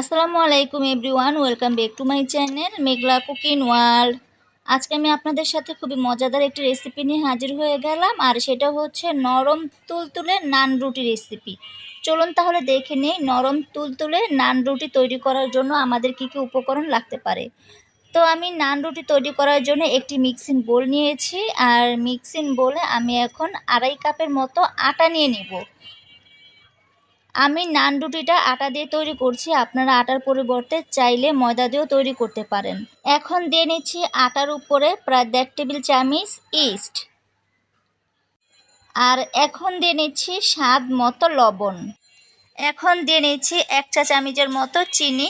আসসালামু আলাইকুম everyone, welcome back to my channel Meghla cooking world. আজকে আমি আপনাদের সাথে খুবই মজাদার একটি রেসিপি নিয়ে হাজির হয়ে গেলাম, আর সেটা হচ্ছে নরম তুলতুলে নান রুটি রেসিপি চলুন তাহলে দেখে নিই নরম তুলতুলে নান রুটি তৈরি করার জন্য আমাদের কী কী উপকরণ লাগতে পারে। তো আমি নান রুটি তৈরি করার জন্য একটি মিক্সিং বোল নিয়েছি, আর মিক্সিং বোলে আমি এখন আড়াই কাপের মতো আটা নিয়ে নিব। আমি নান রুটিটা আটা দিয়ে তৈরি করছি। আপনারা আটার পরিবর্তে চাইলে ময়দা দিয়েও তৈরি করতে পারেন। এখন দিয়ে নিচ্ছি আটার উপরে প্রায় দেড় টেবিল চামিচ ইস্ট। আর এখন দিয়ে নিচ্ছি স্বাদ মতো লবণ। এখন দিয়ে নিচ্ছি এক চা চামচের মতো চিনি।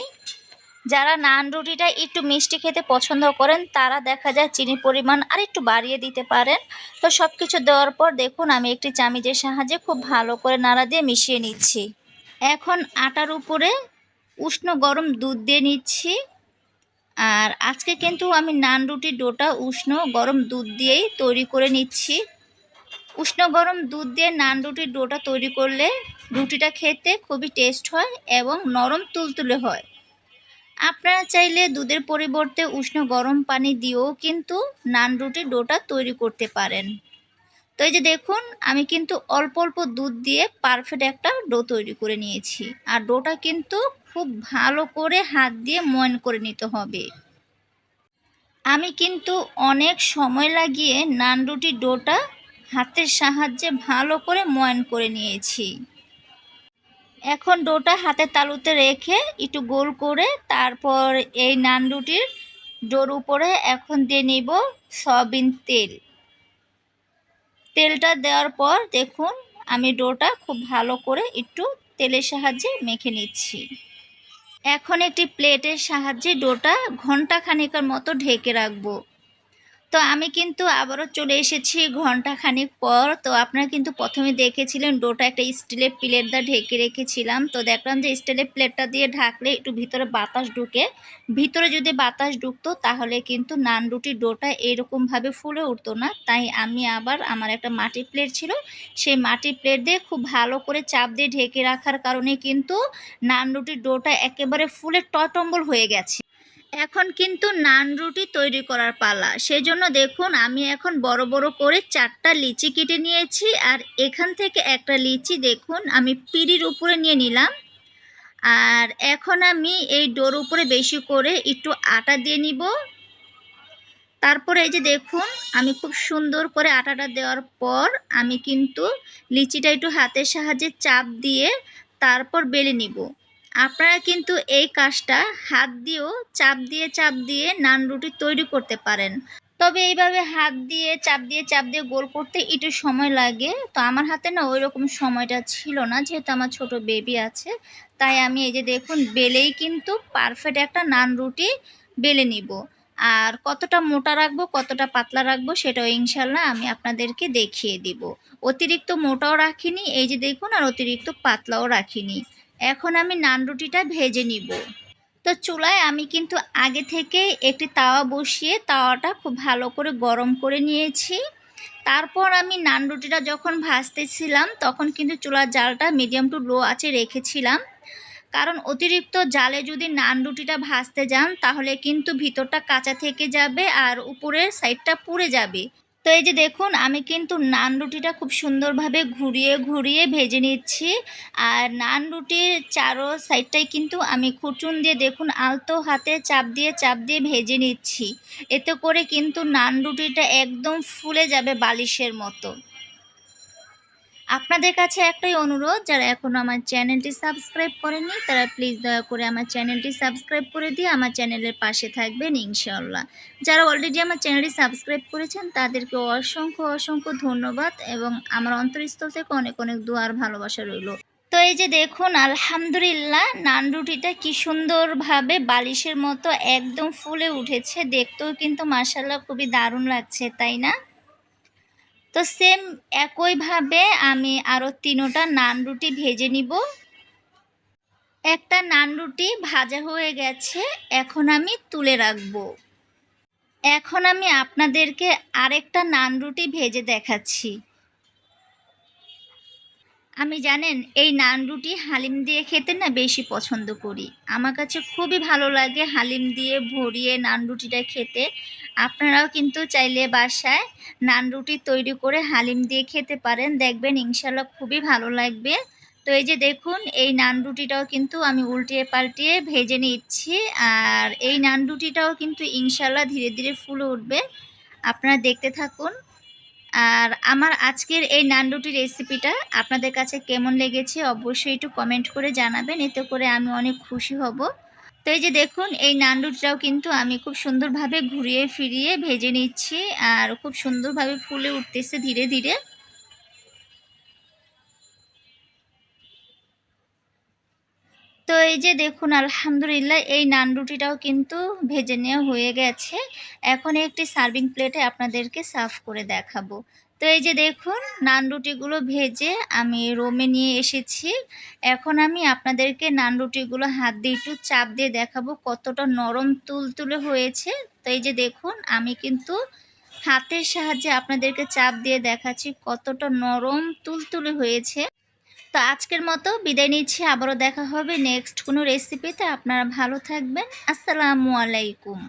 যারা নান রুটিটা একটু মিষ্টি খেতে পছন্দ করেন, তারা দেখা যায় চিনির পরিমাণ আর একটু বাড়িয়ে দিতে পারেন। তো সব কিছু দেওয়ার পর দেখুন, আমি একটি চামিচের সাহায্যে খুব ভালো করে নাড়া দিয়ে মিশিয়ে নিচ্ছি। এখন আটার উপরে উষ্ণ গরম দুধ দিয়ে নিচ্ছি। আর আজকে কিন্তু আমি নান রুটির ডোটা উষ্ণ গরম দুধ দিয়েই তৈরি করে নিচ্ছি। উষ্ণ গরম দুধ দিয়ে নান রুটির ডোটা তৈরি করলে রুটিটা খেতে খুবই টেস্ট হয় এবং নরম তুলতুলে হয়। আপনারা চাইলে দুধের পরিবর্তে উষ্ণ গরম পানি দিয়েও কিন্তু নান রুটির ডোটা তৈরি করতে পারেন। তো এই যে দেখুন, আমি কিন্তু অল্প অল্প দুধ দিয়ে পারফেক্ট একটা ডো তৈরি করে নিয়েছি। আর ডোটা কিন্তু খুব ভালো করে হাত দিয়ে ময়ন করে নিতে হবে। আমি কিন্তু অনেক সময় লাগিয়ে নান রুটির ডোটা হাতের সাহায্যে ভালো করে ময়ন করে নিয়েছি। এখন ডোটা হাতের তালুতে রেখে একটু গোল করে তারপর এই নান রুটির ডোর উপরে এখন দিয়ে নিব সয়াবিন তেল। তেলটা দেওয়ার পর দেখুন, আমি ডোটা খুব ভালো করে একটু তেলের সাহায্যে মেখে নিচ্ছি। এখন একটি প্লেটের সাহায্যে ডোটা ঘণ্টা খানিকের মতো ঢেকে রাখব। তো আমি কিন্তু আবারও চলে এসেছি ঘণ্টা খানিক পর। তো আপনারা কিন্তু প্রথমে দেখেছিলেন ডোটা একটা স্টিলের প্লেট দা ঢেকে রেখেছিলাম। তো দেখলাম যে স্টিলের প্লেটটা দিয়ে ঢাকলে একটু ভিতরে বাতাস ঢুকে। ভিতরে যদি বাতাস ঢুকতো তাহলে কিন্তু নান রুটির ডোটা এরকমভাবে ফুলে উঠতো না। তাই আমি আবার আমার একটা মাটির প্লেট ছিল, সেই মাটির প্লেট দিয়ে খুব ভালো করে চাপ দিয়ে ঢেকে রাখার কারণে কিন্তু নান রুটির ডোটা একেবারে ফুলে টটম্বল হয়ে গেছে। এখন কিন্তু নান রুটি তৈরি করার পালা। সেজন্য দেখুন, আমি এখন বড় বড় করে চারটা লিচি কেটে নিয়েছি, আর এখান থেকে একটা লিচি দেখুন, আমি পিড়ির উপরে নিয়ে নিলাম। আর এখন আমি এই ডোর উপরে বেশি করে একটু আটা দিয়ে নিব। তারপরে এই যে দেখুন, আমি খুব সুন্দর করে আটাটা দেওয়ার পর আমি কিন্তু লিচিটা একটু হাতের সাহায্যে চাপ দিয়ে তারপর বেলে নিব। আপনারা কিন্তু এই কাজটা হাত দিয়েও চাপ দিয়ে চাপ দিয়ে নান রুটি তৈরি করতে পারেন। তবে এইভাবে হাত দিয়ে, চাপ দিয়ে চাপ দিয়ে গোল করতে একটু সময় লাগে। তো আমার হাতে না ওই রকম সময়টা ছিল না, যেহেতু আমার ছোট বেবি আছে। তাই আমি এই যে দেখুন, বেলেই কিন্তু পারফেক্ট একটা নান রুটি বেলে নিব। আর কতটা মোটা রাখব, কতটা পাতলা রাখব, সেটাও ইনশাল্লাহ আমি আপনাদেরকে দেখিয়ে দিব। অতিরিক্ত মোটাও রাখিনি, এই যে দেখুন, আর অতিরিক্ত পাতলাও রাখিনি। এখন আমি নান রুটিটা ভেজে নিব। তো চুলায় আমি কিন্তু আগে থেকে একটি তাওয়া বসিয়ে তাওয়াটা খুব ভালো করে গরম করে নিয়েছি। তারপর আমি নান রুটিটা যখন ভাজতেছিলাম, তখন কিন্তু চুলার জালটা মিডিয়াম টু লো আছে রেখেছিলাম। কারণ অতিরিক্ত জালে যদি নান রুটিটা ভাজতে যান, তাহলে কিন্তু ভিতরটা কাঁচা থেকে যাবে আর উপরের সাইডটা পুড়ে যাবে। তো এই যে দেখুন, আমি কিন্তু নান রুটিটা খুব সুন্দরভাবে ঘুরিয়ে ঘুরিয়ে ভেজে নিচ্ছি। আর নান রুটির চারো সাইডটাই কিন্তু আমি খুচুন দিয়ে দেখুন, আলতো হাতে চাপ দিয়ে চাপ দিয়ে ভেজে নিচ্ছি। এতে করে কিন্তু নান রুটিটা একদম ফুলে যাবে বালিশের মতো। আপনাদের কাছে একটাই অনুরোধ, যারা এখনও আমার চ্যানেলটি সাবস্ক্রাইব করেননি, তারা প্লিজ দয়া করে আমার চ্যানেলটি সাবস্ক্রাইব করে দিয়ে আমার চ্যানেলের পাশে থাকবেন ইনশাল্লাহ যারা অলরেডি আমার চ্যানেলটি সাবস্ক্রাইব করেছেন, তাদেরকে অসংখ্য অসংখ্য ধন্যবাদ এবং আমার অন্তরস্থল থেকে অনেক অনেক দোয়ার ভালোবাসা রইল। তো এই যে দেখুন, আলহামদুলিল্লাহ, নান রুটিটা কি সুন্দরভাবে বালিশের মতো একদম ফুলে উঠেছে। দেখতেও কিন্তু মাসাল্লাহ খুবই দারুণ লাগছে, তাই না? তো সেম একইভাবে আমি আরও তিনোটা নান রুটি ভেজে নিব। একটা নান রুটি ভাজা হয়ে গেছে, এখন আমি তুলে রাখব। এখন আমি আপনাদেরকে আরেকটা নান রুটি ভেজে দেখাচ্ছি। আমি জানেন, এই নান রুটি হালিম দিয়ে খেতে না বেশি পছন্দ করি। আমার কাছে খুবই ভালো লাগে হালিম দিয়ে ভরিয়ে নান রুটিটা খেতে। আপনারাও কিন্তু চাইলে বাসায় নান রুটি তৈরি করে হালিম দিয়ে খেতে পারেন। দেখবেন ইনশাল্লাহ খুবই ভালো লাগবে। তো এই যে দেখুন, এই নান রুটিটাও কিন্তু আমি উল্টিয়ে পাল্টিয়ে ভেজে নিচ্ছি। আর এই নান রুটিটাও কিন্তু ইনশাল্লাহ ধীরে ধীরে ফুলে উঠবে। আপনারা দেখতে থাকুন। আর আমার আজকের এই নানরুটি রেসিপিটা আপনাদের কাছে কেমন লেগেছে অবশ্যই একটু কমেন্ট করে জানাবেন, এতে করে আমি অনেক খুশি হব। তো এই যে দেখুন, এই নানরুটিটাও কিন্তু আমি খুব সুন্দরভাবে ঘুরিয়ে ফিরিয়ে ভেজে নিচ্ছি আর খুব সুন্দরভাবে ফুলে উঠতেছে ধীরে ধীরে। তো এই যে দেখুন, আলহামদুলিল্লাহ এই নান রুটিটাও কিন্তু ভেজে নেওয়া হয়ে গেছে। এখন একটি সার্ভিং প্লেটে আপনাদেরকে সার্ভ করে দেখাবো। তো এই যে দেখুন, নান রুটিগুলো ভেজে আমি রোমে নিয়ে এসেছি। এখন আমি আপনাদেরকে নান রুটিগুলো হাত দিয়ে একটু চাপ দিয়ে দেখাবো কতটা নরম তুলতুলে হয়েছে। তো এই যে দেখুন, আমি কিন্তু হাতের সাহায্যে আপনাদেরকে চাপ দিয়ে দেখাচ্ছি কতটা নরম তুলতুলে হয়েছে। তো আজকের মতো বিদায় নিচ্ছি। আবারও দেখা হবে নেক্সট কোনো রেসিপিতে আপনারা ভালো থাকবেন। আসসালামু আলাইকুম।